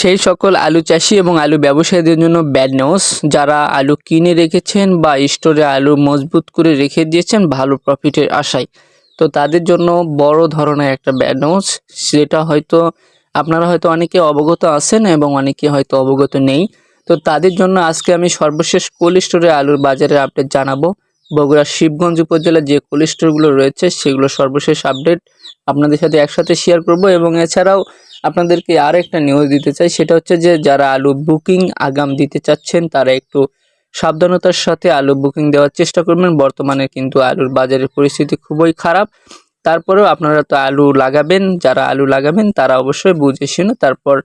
সেই সকল আলু চাষি এবং আলু ব্যবসায়ীদের জন্য ব্যাড নিউজ যারা আলু কিনে রেখেছেন বা স্টোরে আলু মজবুত করে রেখে দিয়েছেন, ভালো প্রফিটের আশায়। তো তাদের জন্য বড় ধরনের একটা ব্যাড নিউজ সেটা হয়তো আপনারা হয়তো অনেকে অবগত আছেন এবং অনেকে হয়তো অবগত নেই। তো তাদের জন্য আজকে আমি সর্বশেষ কোল্ড স্টোরে আলুর বাজারের আপডেট জানাব। বগুড়া শিবগঞ্জ উপজেলার যে কোল্ড স্টোরগুলো রয়েছে, সেগুলো সর্বশেষ আপডেট আপনাদের সাথে একসাথে শেয়ার করব এবং এছাড়াও আপনাদেরকে আর একটা নিউজ দিতে চাই, সেটা হচ্ছে যে যারা আলু বুকিং আগাম দিতে চাচ্ছেন, তারা একটু সাবধানতার সাথে আলু বুকিং দেওয়ার চেষ্টা করবেন। বর্তমানে কিন্তু আলুর বাজারের পরিস্থিতি খুবই খারাপ। তারপরেও আপনারা তো আলু লাগাবেন, যারা আলু লাগাবেন, তারা অবশ্যই বুঝে শুনে তারপর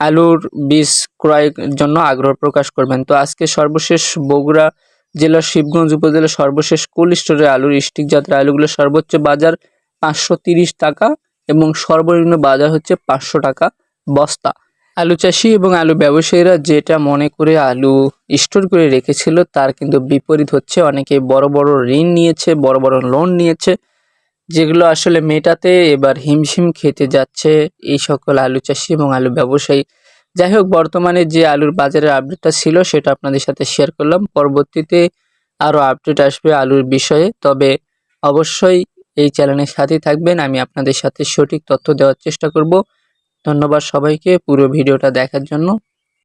আলুর বীজ ক্রয়ের জন্য আগ্রহ প্রকাশ করবেন। তো আজকে সর্বশেষ বগুড়া জেলার শিবগঞ্জ উপজেলার সর্বশেষ কোল্ড স্টোরে আলুর স্টিক জাতের আলুগুলো সর্বোচ্চ বাজার পাঁচশো টাকা। এবং সর্বনিম্ন বাজার হচ্ছে পাঁচশো টাকা বস্তা। আলু চাষি এবং আলু ব্যবসায়ীরা যেটা মনে করে আলু স্টোর করে রেখেছিল, তার কিন্তু বিপরীত হচ্ছে। অনেকে বড় বড় ঋণ নিয়েছে, বড় বড় লোন নিয়েছে, যেগুলো আসলে মেটাতে এবার হিমশিম খেতে যাচ্ছে এই সকল আলু চাষি এবং আলু ব্যবসায়ী। যাই হোক, বর্তমানে যে আলুর বাজারের আপডেটটা ছিল, সেটা আপনাদের সাথে শেয়ার করলাম। পরবর্তীতে আরও আপডেট আসবে আলুর বিষয়ে। তবে অবশ্যই এই চ্যানেলের সাথেই থাকবেন। আমি আপনাদের সাথে সঠিক তথ্য দেওয়ার চেষ্টা করব। ধন্যবাদ সবাইকে। পুরো ভিডিওটা দেখার জন্য।